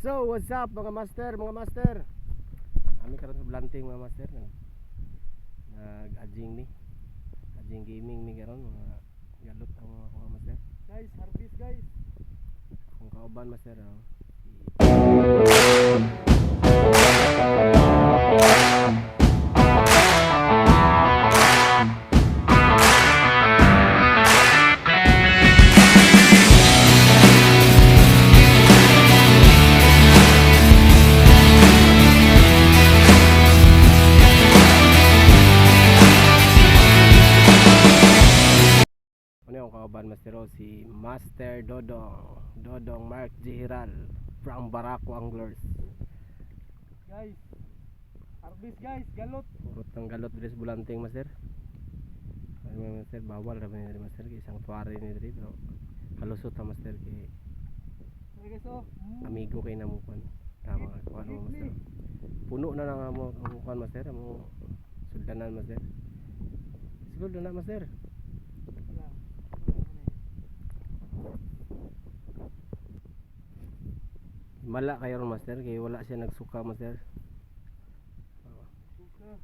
So, what's up mga master, mga master? Kami karon sa blanting mga master. Nag, nag-adjing mi. Adjing gaming mi karon mga galot ang mga mga master. Guys, harvest guys. Kung kauban master oh. Yung kauban master oh? Si Master Dodong. Dodong Mark Jihiral from Barako Anglers. Guys. Harvest guys, galot. Urot ng galot diri sa bulanting master. Ano master bawal ra diri master kay isang tuwari ni diri pero kalusot ta master kay guys, oh. Mm. amigo kay namo kon. Tama kuan mo master. Puno na lang mo kuan master mo suldanan master. Siguro na master. Wala. Mala kayo ron master kay wala siya nagsuka master. Suka.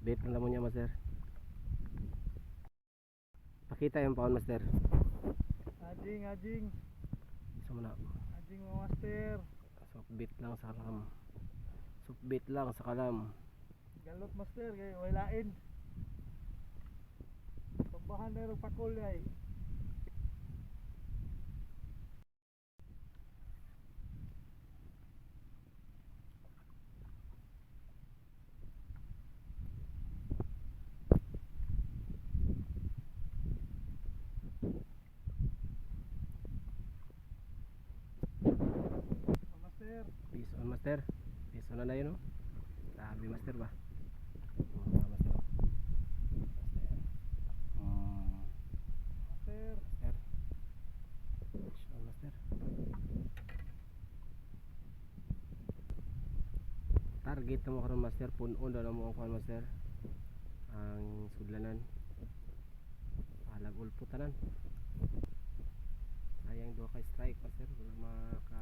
Bait na mo niya master. Pakita yung paon master. Ajing, ajing. Isa mo na. Ajing mga master. Sukbit lang sa kalam. Sukbit lang sa kalam. Galot master, kay walain. Pagbahan na yung pakol ay. Mga master. Peace on master. Peace on na yun oh. Grabe master ba? Mga master. oh. Master. Mm, Master. master. Peace on master. Target na mo karon master. Puno na na mo ang kuhan master. Ang sudlanan. Palag ulputanan. Sayang dua ka strike master. Wala. Cast.